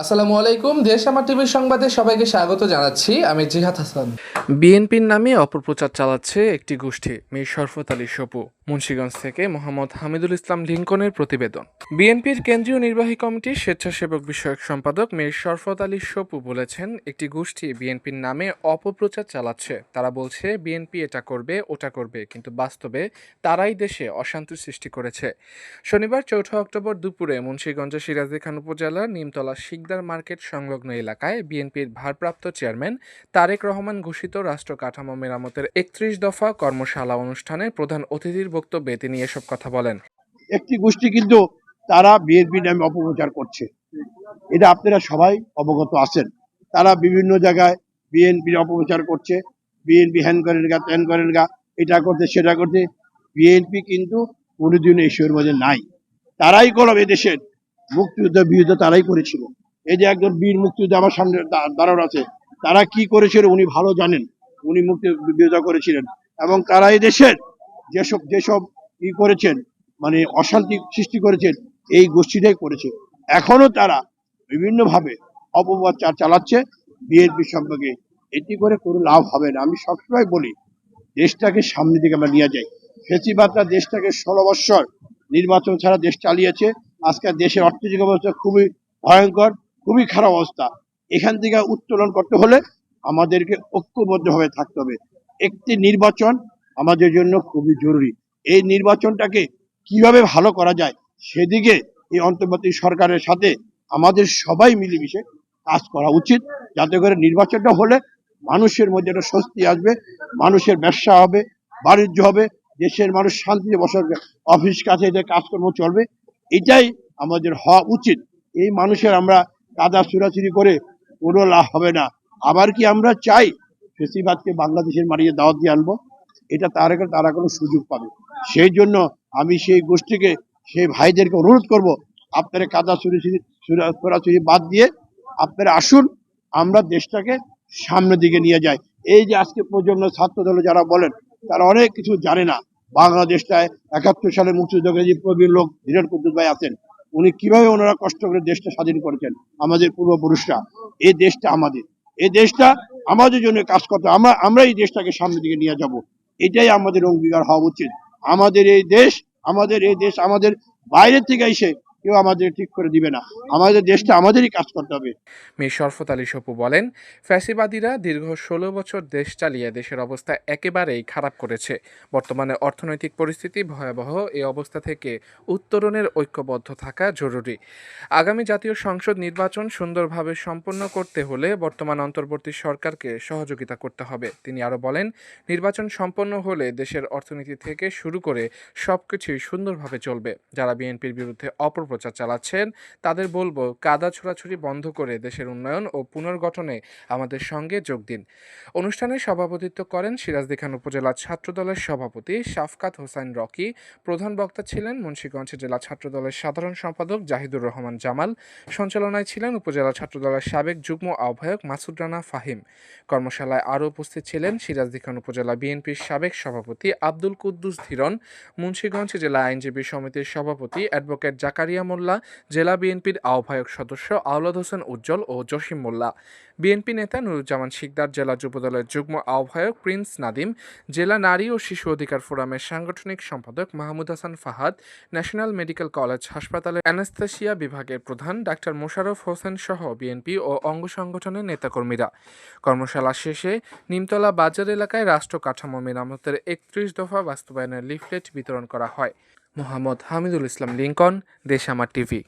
আসসালামু আলাইকুম, দেশ আমার টিভির সংবাদে সবাইকে স্বাগত জানাচ্ছি। আমি জিহাদ হাসান। বিএনপির নামে অপপ্রচার চালাচ্ছে একটি গোষ্ঠী, মীর শরফত আলী সপু, মুন্সিগঞ্জ থেকে মোহাম্মদ হামিদুল ইসলাম লিঙ্কনের প্রতিবেদন। বিএনপির কেন্দ্রীয় নির্বাহী কমিটির স্বেচ্ছাসেবক বিষয়ক সম্পাদক মীর শরফত আলী সপু বলেছেন, একটি গোষ্ঠী বিএনপির নামে অপপ্রচার চালাচ্ছে। তারা বলছে, বিএনপি এটা করবে, ওটা করবে, কিন্তু বাস্তবে তারাই দেশে অশান্তি সৃষ্টি করেছে। শনিবার চৌঠা অক্টোবর দুপুরে মুন্সিগঞ্জের সিরাজদি খান উপজেলার নিমতলা শিকদার মার্কেট সংলগ্ন এলাকায় বিএনপির ভারপ্রাপ্ত চেয়ারম্যান তারেক রহমান ঘোষিত রাষ্ট্র কাঠামো মেরামতের একত্রিশ দফা কর্মশালা অনুষ্ঠানে প্রধান অতিথির বক্তব্যে তিনি এসব কথা বলেন। একটি গোষ্ঠী কিন্তু তারা বিএনপি নামে অপপ্রচার করছে। এটা আপনারা সবাই অবগত আছেন। তারা বিভিন্ন জায়গায় বিএনপির অপপ্রচার করছে। বিএনপি হ্যান করেন গা, ত্যান করেন গা, এটা করতে সেটা করতে বিএনপি কিন্তু কোনোদিন এসবের মধ্যে নাই। তারাই করব এদেশের। মুক্তিযুদ্ধ বিরুদ্ধে তারাই করেছিল। এই যে একজন বীর মুক্তিযুদ্ধ আমার সামনে দাঁড়ানো আছে, তারা কি করেছিল উনি ভালো জানেন। উনি মুক্তি বিরোধিতা করেছিলেন এবং তারা এই দেশের যেসব যেসব ই করেছেন মানে অশান্তি সৃষ্টি করেছেন, এই গোষ্ঠীটাই করেছে। এখনও তারা বিভিন্নভাবে অপপ্রচার চালাচ্ছে। বিএনপি সম্পর্কে এটি করে কোনো লাভ হবে না। আমি সবসময় বলি, দেশটাকে সামনের দিকে আমরা নিয়ে যাই। ফেসিবাদরা দেশটাকে ষোলো বৎসর নির্বাচন ছাড়া দেশ চালিয়েছে। আজকে দেশের অর্থনৈতিক অবস্থা খুবই ভয়ঙ্কর। খুবই খারাপ অবস্থা। এখান থেকে উত্তোলন করতে হলে আমাদেরকে ঐক্যবদ্ধভাবে থাকতে হবে। একটি নির্বাচন আমাদের জন্য খুবই জরুরি। এই নির্বাচনটাকে কীভাবে ভালো করা যায় সেদিকে এই অন্তর্বর্তী সরকারের সাথে আমাদের সবাই মিলেমিশে কাজ করা উচিত। যাতে করে নির্বাচনটা হলে মানুষের মধ্যে একটা স্বস্তি আসবে, মানুষের ব্যবসা হবে, বাণিজ্য হবে, দেশের মানুষ শান্তিতে বসে অফিস কাছে কাজকর্ম চলবে, এটাই আমাদের হওয়া উচিত। এই মানুষের আমরা কাদা চুরাচুরি করে কোনো লাভ হবে না। আবার কি আমরা চাই ফেসিবাদকে বাংলাদেশের মারিয়ে দাওয়াত দিয়ে আনব? এটা তার তারা কোনো সুযোগ পাবে। সেই জন্য আমি সেই গোষ্ঠীকে, সেই ভাইদেরকে অনুরোধ করব, আপনারা কাদা চুরি বাদ দিয়ে আপনারা আসুন, আমরা দেশটাকে সামনের দিকে নিয়ে যাই। এই যে আজকে প্রজন্ম ছাত্র দলে যারা বলেন, তারা অনেক কিছু জানে না। বাংলাদেশটায় একাত্তর সালে মুক্তিযুদ্ধকে প্রবীণ লোক ধীরেন কুদ্দুস ভাই আছেন। উনি কীভাবে ওনারা কষ্ট করে দেশটা স্বাধীন করেছেন? আমাদের পূর্বপুরুষরা। এই দেশটা আমাদের। এই দেশটা আমাদের জন্য কাজ করতে আমরা আমরা এই দেশটাকে সামনের দিকে নিয়ে যাব। এটাই আমাদের অঙ্গীকার হওয়া উচিত। আমাদের এই দেশ আমাদের এই দেশ আমাদের বাইরে থেকে এসে কেউ আমাদের ঠিক করে দিবে না। আমাদের দেশটা আমাদেরই কাজ করতে হবে। মীর শরফত আলী সপু বলেন, ফ্যাসিবাদীরা দীর্ঘ ষোলো বছর দেশ চালিয়ে দেশের অবস্থা একেবারেই খারাপ করেছে। বর্তমানে অর্থনৈতিক পরিস্থিতি ভয়াবহ, এই অবস্থা থেকে উত্তরণের ঐক্যবদ্ধ থাকা জরুরি। আগামী জাতীয় সংসদ নির্বাচন সুন্দরভাবে সম্পন্ন করতে হলে বর্তমান অন্তর্বর্তী সরকারকে সহযোগিতা করতে হবে। তিনি আরও বলেন, নির্বাচন সম্পন্ন হলে দেশের অর্থনীতি থেকে শুরু করে সবকিছুই সুন্দরভাবে চলবে। যারা বিএনপির বিরুদ্ধে অপপ্রচার চালাচ্ছেন। তাদের বলব, কাদা ছোড়াছুড়ি বন্ধ করে দেশের উন্নয়ন ও পুনর্গঠনে আমাদের সঙ্গে যোগ দিন। অনুষ্ঠানে সভাপতিত্ব করেন সিরাজদি খান উপজেলা ছাত্রদলের সভাপতি শাফকাত হোসাইন রকি, প্রধান বক্তা ছিলেন মুন্সিগঞ্জ জেলা ছাত্রদলের সাধারণ সম্পাদক জাহিদুর রহমান জামাল, সঞ্চালনায় ছিলেন উপজেলা ছাত্রদলের সাবেক যুগ্ম আহ্বায়ক মাসুদ রানা ফাহিম। কর্মশালায় আরও উপস্থিত ছিলেন সিরাজদি খান উপজেলা বিএনপির সাবেক সভাপতি আব্দুল কুদ্দুস ধীরন, মুন্সিগঞ্জ জেলা আইনজীবী সমিতির সভাপতি অ্যাডভোকেট জাকারিয়া মোল্লা জেলা বিএনপির আহ্বায়ক সদস্য আওলাদ হোসেন উজ্জ্বল ও জসিম মোল্লা। বিএনপি নেতা নুরুজ্জামান শিকদার, জেলা যুবদলের যুগ্ম আহ্বায়ক প্রিন্স নাদিম, জেলা নারী ও শিশু অধিকার ফোরামের সাংগঠনিক সম্পাদক Mahmud Hasan Fahad, national medical college হাসপাতালের অ্যানাস্থেশিয়া বিভাগের প্রধান ডাক্তার মোশাররফ হোসেন সহ বিএনপি ও অঙ্গ সংগঠনের নেতাকর্মীরা। কর্মশালা শেষে নিমতলা বাজার এলাকায় রাষ্ট্র কাঠামো মেরামতের একত্রিশ দফা বাস্তবায়নের লিফলেট বিতরণ করা হয়। মোহাম্মদ হামিদুল ইসলাম লিঙ্কন দেশ আমার টিভি।